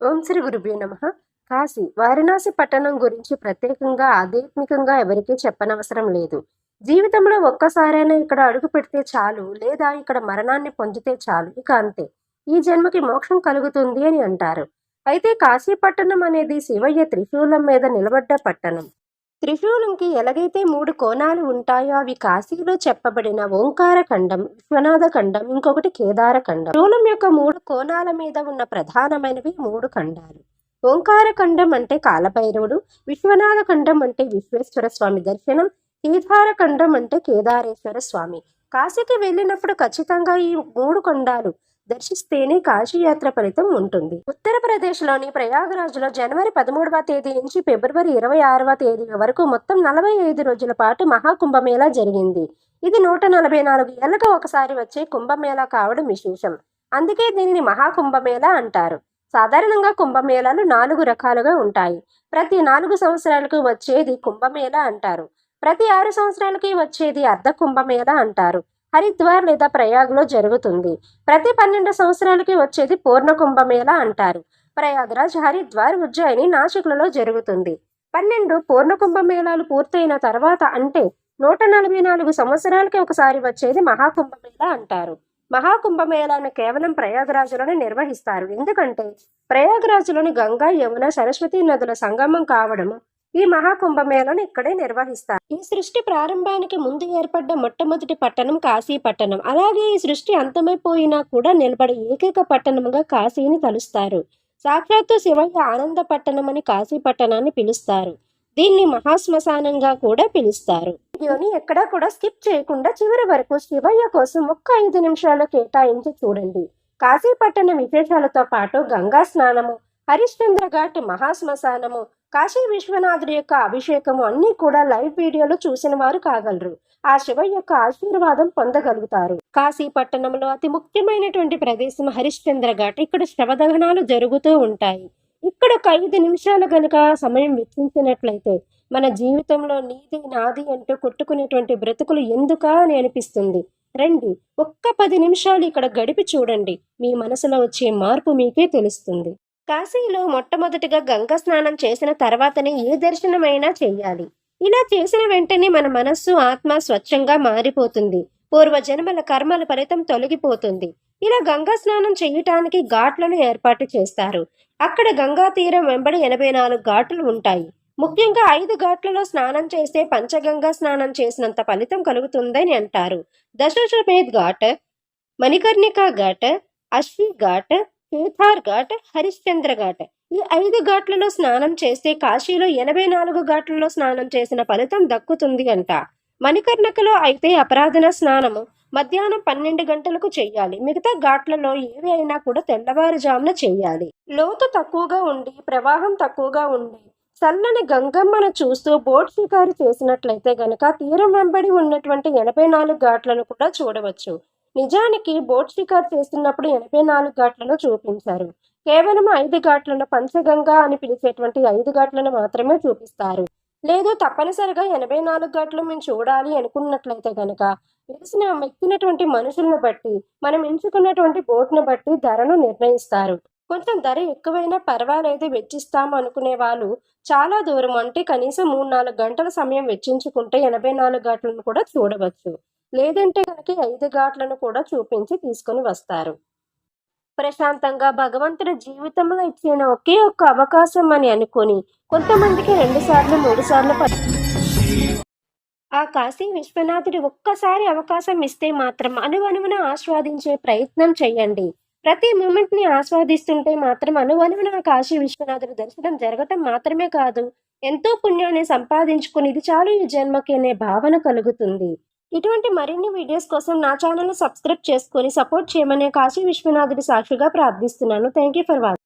ఓం శ్రీ గురుభ్యో నమ. కాశీ వారణాసి పట్టణం గురించి ప్రత్యేకంగా ఆధ్యాత్మికంగా ఎవరికీ చెప్పనవసరం లేదు. జీవితంలో ఒక్కసారైనా ఇక్కడ అడుగు పెడితే చాలు లేదా ఇక్కడ మరణాన్ని పొందితే చాలు ఇక అంతే. ఈ జన్మకి మోక్షం కలుగుతుంది అని అంటారు. అయితే కాశీ పట్టణం అనేది శివయ్య త్రిశూలం మీద నిలబడ్డ పట్టణం. త్రిశూలంకి ఎలాగైతే మూడు కోణాలు ఉంటాయో అవి కాశీలో చెప్పబడిన ఓంకార ఖండం విశ్వనాథ ఖండం ఇంకొకటి కేదార ఖండం. శూలం యొక్క మూడు కోణాల మీద ఉన్న ప్రధానమైనవి మూడు ఖండాలు. ఓంకార ఖండం అంటే కాలభైరవుడు విశ్వనాథ ఖండం అంటే విశ్వేశ్వర స్వామి దర్శనం కేదార ఖండం అంటే కేదారేశ్వర స్వామి. కాశీకి వెళ్ళినప్పుడు ఖచ్చితంగా ఈ మూడు కొండాలు దర్శిస్తేనే కాశీయాత్ర ఫలితం ఉంటుంది. ఉత్తరప్రదేశ్లోని ప్రయాగరాజ్లో జనవరి పదమూడవ తేదీ నుంచి ఫిబ్రవరి ఇరవై ఆరవ తేదీ వరకు మొత్తం నలభై ఐదు రోజుల పాటు మహాకుంభమేళా జరిగింది. ఇది నూట నలభై నాలుగు ఏళ్ళకు ఒకసారి వచ్చే కుంభమేళా కావడం విశేషం. అందుకే దీనిని మహాకుంభమేళా అంటారు. సాధారణంగా కుంభమేళాలు నాలుగు రకాలుగా ఉంటాయి. ప్రతి నాలుగు సంవత్సరాలకు వచ్చేది కుంభమేళా అంటారు. ప్రతి ఆరు సంవత్సరాలకి వచ్చేది అర్ధ కుంభమేళా అంటారు. హరిద్వార్ లేదా ప్రయాగ్లో జరుగుతుంది. ప్రతి పన్నెండు సంవత్సరాలకి వచ్చేది పూర్ణ కుంభమేళ అంటారు. ప్రయాగ్రాజ్ హరిద్వార్ ఉజ్జయిని నాసిక్లలో జరుగుతుంది. పన్నెండు పూర్ణ కుంభమేళాలు పూర్తయిన తర్వాత అంటే నూట నలభై నాలుగు సంవత్సరాలకి ఒకసారి వచ్చేది మహాకుంభమేళా అంటారు. మహాకుంభమేళాను కేవలం ప్రయాగరాజులోనే నిర్వహిస్తారు. ఎందుకంటే ప్రయాగరాజులోని గంగా యమున సరస్వతి నదుల సంగమం కావడము ఈ మహాకుంభమేళను ఇక్కడే నిర్వహిస్తారు. ఈ సృష్టి ప్రారంభానికి ముందు ఏర్పడ్డ మొట్టమొదటి పట్టణం కాశీ పట్టణం అలాగే ఈ సృష్టి అంతమైపోయినా కూడా నిలబడే ఏకైక పట్టణంగా కాశీని తలుస్తారు. సాక్షాత్తు శివయ్య ఆనంద పట్టణం అని కాశీ పట్టణాన్ని పిలుస్తారు. దీన్ని మహాశ్మశానంగా కూడా పిలుస్తారు. వీడియోని ఎక్కడా కూడా స్కిప్ చేయకుండా చివరి వరకు శివయ్య కోసం ఒక్క ఐదు నిమిషాలు కేటాయించి చూడండి. కాశీపట్టణ విశేషాలతో పాటు గంగా స్నానము హరిశ్చంద్ర ఘాట్ మహాశ్మశానము కాశీ విశ్వనాథుడి యొక్క అభిషేకము అన్నీ కూడా లైవ్ వీడియోలో చూసిన వారు కాగలరు. ఆ శివ యొక్క ఆశీర్వాదం పొందగలుగుతారు. కాశీ పట్టణంలో అతి ముఖ్యమైనటువంటి ప్రదేశం హరిశ్చంద్ర ఘాట్. ఇక్కడ శవదహనాలు జరుగుతూ ఉంటాయి. ఇక్కడ ఒక ఐదు నిమిషాలు గనుక సమయం వెచ్చించినట్లయితే మన జీవితంలో నీది నాది అంటూ కొట్టుకునేటువంటి బ్రతుకులు ఎందుకా అని అనిపిస్తుంది. రండి ఒక్క పది నిమిషాలు ఇక్కడ గడిపి చూడండి. మీ మనసులో వచ్చే మార్పు మీకే తెలుస్తుంది. కాశీలో మొట్టమొదటిగా గంగా స్నానం చేసిన తర్వాతనే ఏ దర్శనమైనా చేయాలి. ఇలా చేసిన వెంటనే మన మనస్సు ఆత్మ స్వచ్ఛంగా మారిపోతుంది. పూర్వజన్మల కర్మల ఫలితం తొలగిపోతుంది. ఇలా గంగా స్నానం చేయటానికి ఘాట్లను ఏర్పాటు చేస్తారు. అక్కడ గంగా తీరం వెంబడి ఎనభై నాలుగు ఘాట్లు ఉంటాయి. ముఖ్యంగా ఐదు ఘాట్లలో స్నానం చేస్తే పంచగంగా స్నానం చేసినంత ఫలితం కలుగుతుందని అంటారు. దశశ్వమేధ్ ఘాట్ మణికర్ణికా ఘాట్ అశ్వి ఘాట్ కేథార్ ఘాట్ హరిశ్చంద్ర ఘాట్. ఈ ఐదు ఘాట్లలో స్నానం చేస్తే కాశీలో ఎనభై నాలుగు ఘాట్లలో స్నానం చేసిన ఫలితం దక్కుతుంది అంట. మణికర్ణకలో అయితే అపరాధన స్నానము మధ్యాహ్నం పన్నెండు గంటలకు చెయ్యాలి. మిగతా ఘాట్లలో ఏవి అయినా కూడా తెల్లవారుజామున చెయ్యాలి. లోతు తక్కువగా ఉండి ప్రవాహం తక్కువగా ఉండి చల్లని గంగమ్మను చూస్తూ బోట్ షికారు చేసినట్లయితే గనక తీరం వెంబడి ఉన్నటువంటి ఎనభై నాలుగు ఘాట్లను కూడా చూడవచ్చు. నిజానికి బోట్ షికార్ చేస్తున్నప్పుడు ఎనభై నాలుగు ఘాట్లను చూపించారు. కేవలం ఐదు ఘాట్లను పంచగంగా అని పిలిచేటువంటి ఐదు ఘాట్లను మాత్రమే చూపిస్తారు. లేదు తప్పనిసరిగా ఎనభై నాలుగు గంటలు మేము చూడాలి అనుకున్నట్లయితే కనుక వెలిసిన ఎక్కినటువంటి మనుషులను బట్టి మనం ఎంచుకున్నటువంటి బోట్ను బట్టి ధరను నిర్ణయిస్తారు. కొంచెం ధర ఎక్కువైనా పర్వాలేదు వెచ్చిస్తాము అనుకునే వాళ్ళు చాలా దూరం అంటే కనీసం మూడు నాలుగు గంటల సమయం వెచ్చించుకుంటే ఎనభై నాలుగు ఘాట్లను కూడా చూడవచ్చు. లేదంటే కనుక ఐదు ఘాట్లను కూడా చూపించి తీసుకొని వస్తారు. ప్రశాంతంగా భగవంతుడి జీవితంలో ఇచ్చిన ఒకే ఒక్క అవకాశం అని అనుకొని కొంతమందికి రెండు సార్లు మూడు సార్లు ఆ కాశీ విశ్వనాథుడి ఒక్కసారి అవకాశం ఇస్తే మాత్రం అనువనువున ఆస్వాదించే ప్రయత్నం చేయండి. ప్రతి మూమెంట్ని ఆస్వాదిస్తుంటే మాత్రం అనువనువున కాశీ విశ్వనాథుడి దర్శనం జరగటం మాత్రమే కాదు ఎంతో పుణ్యాన్ని సంపాదించుకుని ఇది చాలు ఈ జన్మకి అనే భావన కలుగుతుంది. ఇటువంటి మరిన్ని వీడియోస్ కోసం నా ఛానల్ సబ్స్క్రైబ్ చేసుకొని సపోర్ట్ చేయమని కాశీ విశ్వనాథుడి సాక్షిగా ప్రార్థిస్తున్నాను. Thank you for watching